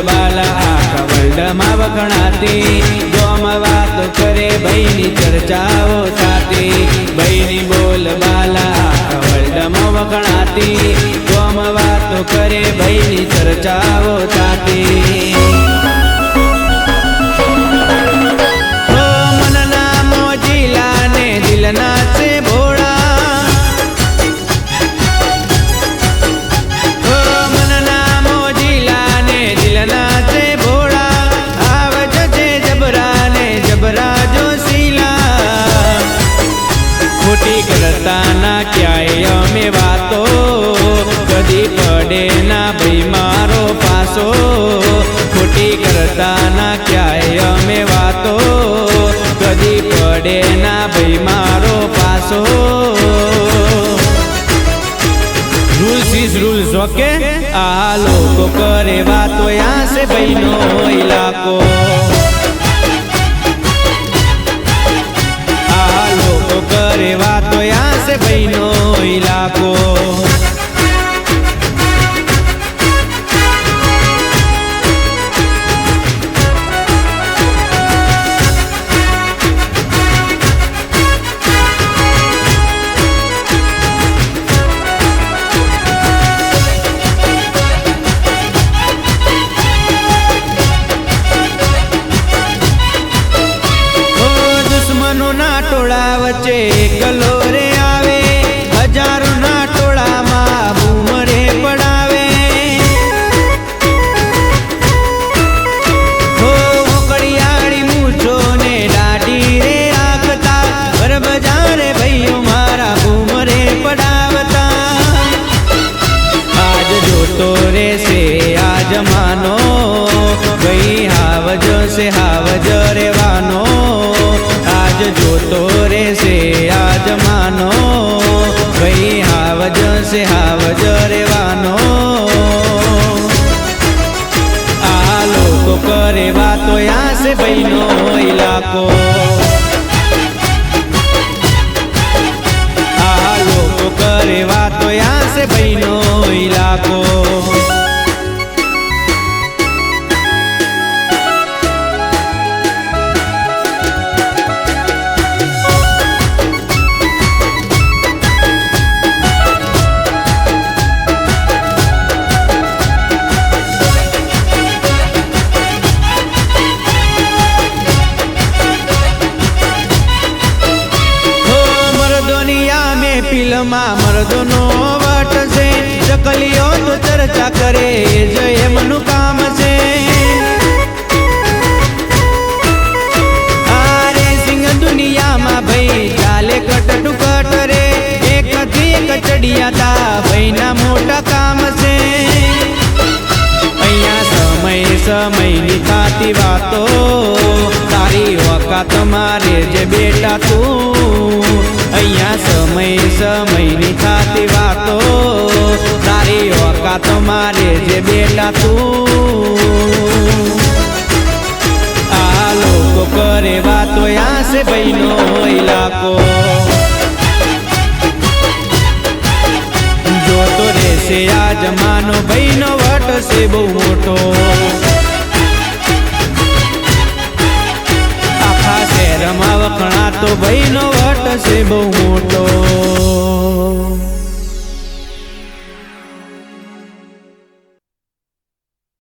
બાલા આખા વર્લ્ડમાં વખણાતી. ગોમ વાતો કરે ભાઈની ચર્ચાઓ સાથે. ભાઈની બોલ બાલા આખા વર્લ્ડમાં વખણાતી. ગોમ વાતો કરે ભાઈની ચર્ચાઓ સાથે. પાસો ખોટી કરતા ના ક્યાંય અમે વાતો? કદી પડે ના ભાઈ મારો પાસો? રૂલ્સ ઇઝ રૂલ્સ ઓકે આ લોકો કરે વાતો, યા સે ભાઈનો ઇલાકો આ લોકો કરે વાતો, યા સે ભાઈનો ઇલાકો વચ્ચે એકલો રે આવે હજારોના ટોળામાં બૂમરે પડાવે. હો મોકળિયાળી મૂછો ને દાઢી રે આખતા, બરબજારે ભાઈઓ મારા બૂમરે પડાવતા. આજ જોતો રેશે આ જમાનો જોતો રેશે આ જમાનો ભાઈ હાવજ સે હાવજ રેવાનો આ લોકો કરે વાતો યાસે ભાઈનો ઇલાકો. મે પિલમાં મર્દોનો વટ છે. ચકલીઓ તો ચર્ચા કરે જ એમનું કામ છે. આરે સિંહ દુનિયામાં ભાઈ ચાલે કટ ટુકટ રે. એક થી એક ચડિયાતા ભાઈના મોટા કામ છે. અહીંયા સમય સમયની થાતી વાતો. તારી વકાત મારે જે બેટા તું. અહીંયા સમય સમયની થતી વાતો. તારી તો મારે જે બેટા તું. આ લોકો કરે વાતો આશે ભાઈનો ઇલાકો. જોતો રહેશે આ જમાનો ભાઈનો વટ છે બહુ મોટો. તો ભાઈનો વટ છે બહુ મોટો.